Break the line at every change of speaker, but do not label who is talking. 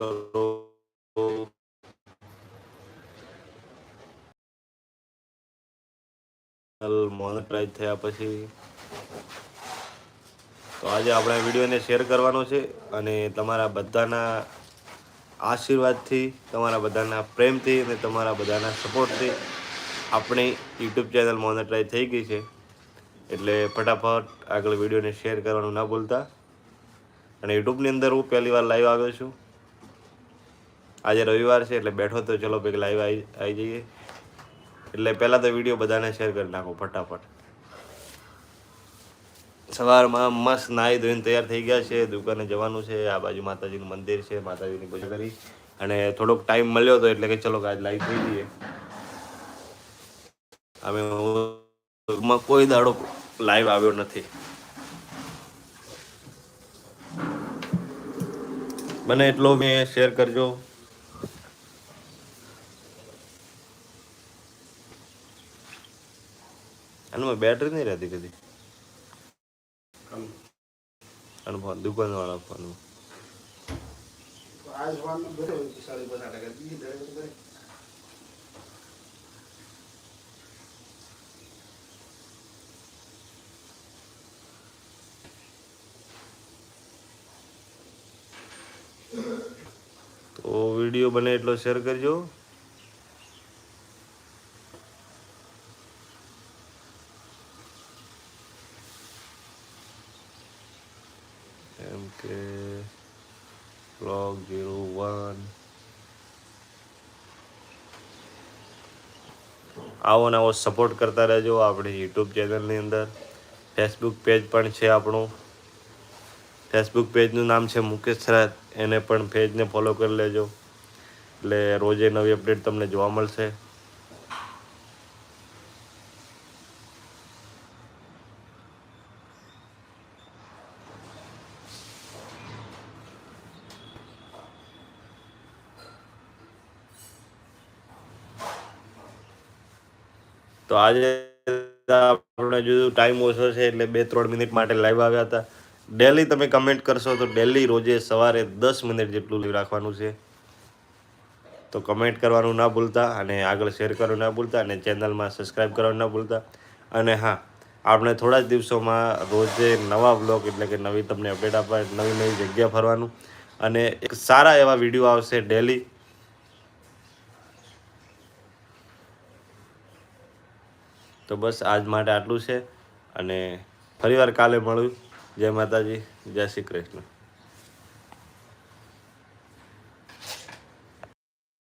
કરો મોનેટાઈઝ થયા પછી તો આજે આપણે વિડીયોને શેર કરવાનો છે અને તમારા બધાના આશીર્વાદથી, તમારા બધાના પ્રેમથી અને તમારા બધાના સપોર્ટથી આપણી યુટ્યુબ ચેનલ મોનેટાઈઝ થઈ ગઈ છે. એટલે ફટાફટ આગળ વિડીયોને શેર કરવાનું ના ભૂલતા. અને યુટ્યુબની અંદર હું પહેલી વાર લાઈવ આવ્યો છું. આજે રવિવાર છે એટલે બેઠો તો ચલો કંઈક લાઈવ આવી આવી જઈએ. એટલે પહેલાં તો વીડિયો બધાને શેર કરી નાખો ફટાફટ. સવારમાં મસ્ત નાહી ધોઈને તૈયાર થઈ ગયા છે, દુકાને જવાનું છે, આ બાજુ માતાજીનું મંદિર છે, માતાજીની પૂજા કરી. અને થોડોક ટાઈમ મળ્યો હતો એટલે કે ચલો આજ લાઈવ થઈ જઈએ. અમે માં કોઈ દાડો લાઈવ આવ્યો નથી. બને એટલો મેં શેર કરજો. આનામાં બેટરી નહીં રહેતી કદી. અને ફોન દુકાન વાળા ફોન.
આજ ફોન બધો સાડી પચાસ ટકા બીજી દરેક કરે
તો વીડિયો બને એટલો શેર કરજો. કે બ્લોગ ઝીરો વન આવો ને આવો સપોર્ટ કરતા રહેજો આપણી યુટ્યુબ ચેનલની અંદર. ફેસબુક પેજ પણ છે આપણું. ફેસબુક પેજનું નામ છે મુકેશ સરાત એને પણ પેજને ફોલો કરી લેજો. એટલે રોજે નવી અપડેટ તમને જોવા મળશે. તો આજે આપણે જોયું ટાઈમ ઓછો છે એટલે બે ત્રણ મિનિટ માટે લાઈવ આવ્યા હતા. ડેલી તમે કમેન્ટ કરશો તો ડેલી રોજે સવારે દસ મિનિટ જેટલું live રાખવાનું છે. તો કમેન્ટ કરવાનું ના ભૂલતા અને આગળ શેર કરવાનું ના ભૂલતા અને ચેનલમાં સબસ્ક્રાઈબ કરવાનું ના ભૂલતા. અને હા, આપણે થોડા જ દિવસોમાં રોજે નવા બ્લોગ એટલે કે નવી તમને અપડેટ આપવા, નવી નવી જગ્યા ફરવાનું. અને એક સારા એવા વીડિયો આવશે ડેલી તો બસ આજ માટે આટલું છે અને ફરીવાર કાલે મળું. જય માતાજી, જય શ્રી કૃષ્ણ.